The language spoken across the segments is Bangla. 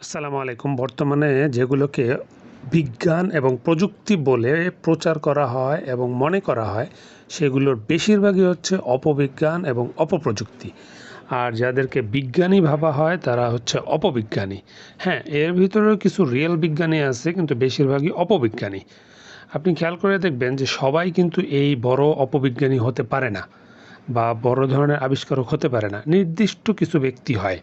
আসসালামু আলাইকুম। বর্তমানে যেগুলোকে বিজ্ঞান এবং প্রযুক্তি বলে প্রচার করা হয় এবং মনে করা হয়, সেগুলোর বেশিরভাগই হচ্ছে অপবিজ্ঞান এবং অপপ্রযুক্তি। আর যাদেরকে বিজ্ঞানী ভাবা হয়, তারা হচ্ছে অপবিজ্ঞানী। হ্যাঁ এর ভিতরেও কিছু রিয়েল বিজ্ঞানী আছে, কিন্তু বেশিরভাগই অপবিজ্ঞানী। আপনি খেয়াল করে দেখবেন যে সবাই কিন্তু এই বড় অপবিজ্ঞানী হতে পারে না বা বড় ধরনের আবিষ্কারক হতে পারে না। নির্দিষ্ট কিছু ব্যক্তি হয়।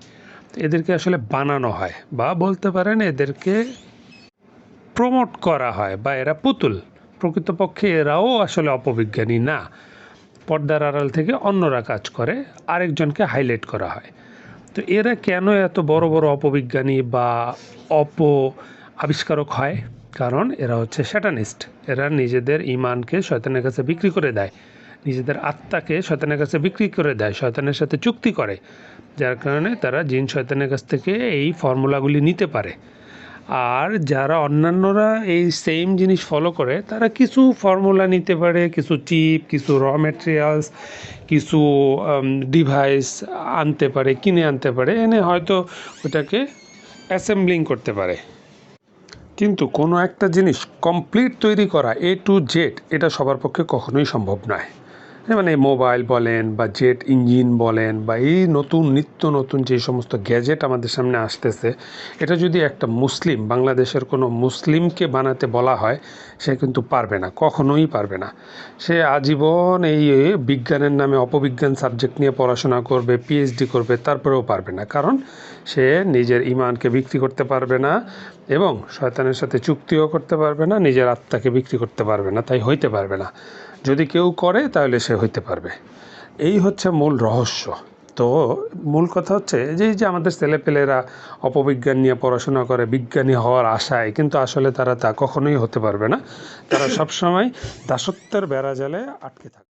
এদেরকে আসলে বানানো হয় বা বলতে পারেন এদেরকে প্রমোট করা হয় বা এরা পুতুল। প্রকৃতপক্ষে এরাও আসলে অপবিজ্ঞানী না। পর্দার আড়াল থেকে অন্যরা কাজ করে, আরেকজনকে হাইলাইট করা হয়। তো এরা কেন এত বড় বড় অপবিজ্ঞানী বা অপ আবিষ্কারক হয়? কারণ এরা হচ্ছে শ্যাটানিস্ট এরা নিজেদের ইমানকে শয়তানের কাছে বিক্রি করে দেয়। নিজেদের আত্মাকে শয়তানের কাছে বিক্রি করে দেয়, শয়তানের সাথে চুক্তি করে। যার কারণে তারা জিন শয়তানের কাছ থেকে এই ফর্মুলাগুলি নিতে পারে। আর যারা অন্যান্যরা এই সেম জিনিস ফলো করে, তারা কিছু ফর্মুলা নিতে পারে, কিছু চিপ কিছু র মেটেরিয়ালস কিছু ডিভাইস আনতে পারে, কিনে আনতে পারে, এনে হয়তো ওটাকে অ্যাসেম্বলিং করতে পারে। কিন্তু কোনো একটা জিনিস কমপ্লিট তৈরি করা এ টু জেড এটা সবার পক্ষে কখনোই সম্ভব নয়। মানে মোবাইল বলেন বা জেট ইঞ্জিন বলেন বা এই নতুন, নিত্য নতুন যে সমস্ত গ্যাজেট আমাদের সামনে আসতেছে, এটা যদি একটা মুসলিম, বাংলাদেশের কোনো মুসলিমকে বানাতে বলা হয়, সে কিন্তু পারবে না, কখনোই পারবে না। সে আজীবন এই বিজ্ঞানের নামে অপবিজ্ঞান সাবজেক্ট নিয়ে পড়াশোনা করবে পিএইচডি করবে, তারপরেও পারবে না। কারণ সে নিজের ইমানকে বিক্রি করতে পারবে না এবং শয়তানের সাথে চুক্তিও করতে পারবে না, নিজের আত্মাকে বিক্রি করতে পারবে না, তাই হইতে পারবে না। যদি কেউ করে, তাহলে সে হইতে পারবে। এই হচ্ছে মূল রহস্য। তো মূল কথা হচ্ছে, যে যে আমাদের ছেলেপেলেরা অপবিজ্ঞান নিয়ে পড়াশোনা করে, বিজ্ঞানী হওয়ার আশায়, কিন্তু আসলে তারা তা কখনোই হতে পারবে না। তারা সবসময় দাসত্বের বেড়া জালে আটকে থাকে।